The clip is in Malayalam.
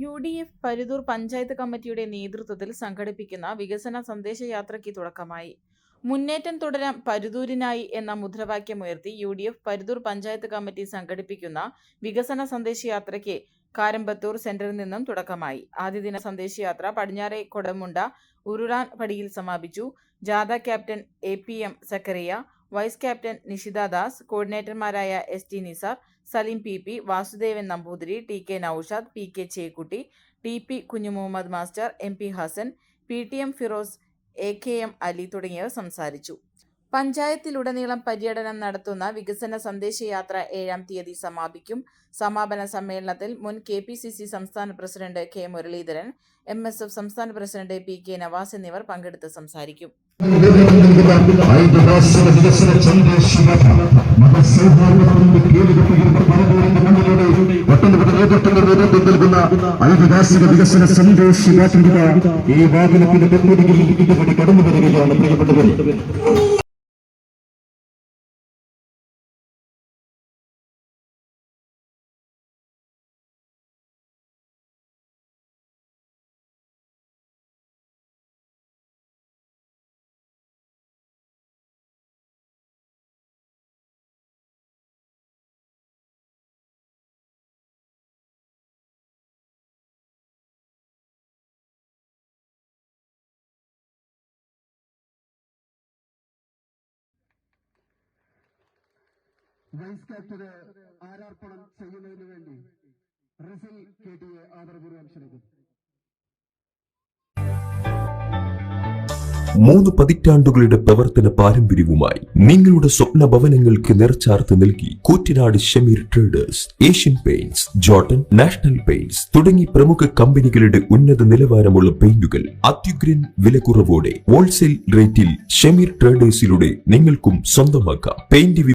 U D F Paruthur panchayat കമ്മിറ്റിയുടെ നേതൃത്വത്തിൽ സംഘടിപ്പിക്കുന്ന വികസന സന്ദേശയാത്രയ്ക്ക് തുടക്കമായി. മുന്നേറ്റം തുടരാം പരുതൂരിനായി എന്ന മുദ്രാവാക്യമുയർത്തി U D F Paruthur panchayat committee സംഘടിപ്പിക്കുന്ന വികസന സന്ദേശയാത്രയ്ക്ക് കാരമ്പത്തൂർ സെന്ററിൽ നിന്നും തുടക്കമായി. ആദ്യ ആദ്യദിന സന്ദേശയാത്ര പടിഞ്ഞാറെ കൊടമുണ്ട ഉരുളാൻ പടിയിൽ സമാപിച്ചു. ജാഥ captain A P M Zakariya vice captain Nishitha Das കോർഡിനേറ്റർമാരായ S T Nisar Saleem P P Vasudevan Namboothiri T K Noushad P K Chekkutty T P Kunjumuhammad master M P Hasan P T M Firoz A K M Ali തുടങ്ങിയവർ സംസാരിച്ചു. പഞ്ചായത്തിലുടനീളം പര്യടനം നടത്തുന്ന വികസന സന്ദേശയാത്ര ഏഴാം തീയതി സമാപിക്കും. സമാപന സമ്മേളനത്തിൽ മുൻ കെ പി സി സി സംസ്ഥാന president K Muraleedharan M S F സംസ്ഥാന പ്രസിഡന്റ് പി കെ നവാസ് എന്നിവർ പങ്കെടുത്ത് സംസാരിക്കും. ഐതിഹാസിക വികസന സന്ദേശ ഈ വാഹനത്തിന്റെ കടന്നു വരികയാണ് പ്രിയപ്പെട്ടവർ വൈസ് ക്യാപ്റ്റന് ആരാർപ്പണം ചെയ്യുന്നതിന് വേണ്ടി റിസിൽ കെ ടി എ ആദരപൂർവം ക്ഷണിക്കുന്നു മൂന്ന് പതിറ്റാണ്ടുകളുടെ പ്രവർത്തന പാരമ്പര്യവുമായി നിങ്ങളുടെ സ്വപ്ന ഭവനങ്ങൾക്ക് നിറച്ചാർത്ത് നൽകി Koottanad Shameer traders Asian paints Jotun national paints തുടങ്ങി പ്രമുഖ കമ്പനികളുടെ ഉന്നത നിലവാരമുള്ള പെയിന്റുകൾ അത്യുഗ്രൻ വിലക്കുറവോടെ ഹോൾസെയിൽ റേറ്റിൽ ഷമീർ ട്രേഡേഴ്സിലൂടെ നിങ്ങൾക്കും സ്വന്തമാക്കാം. പെയിന്റ്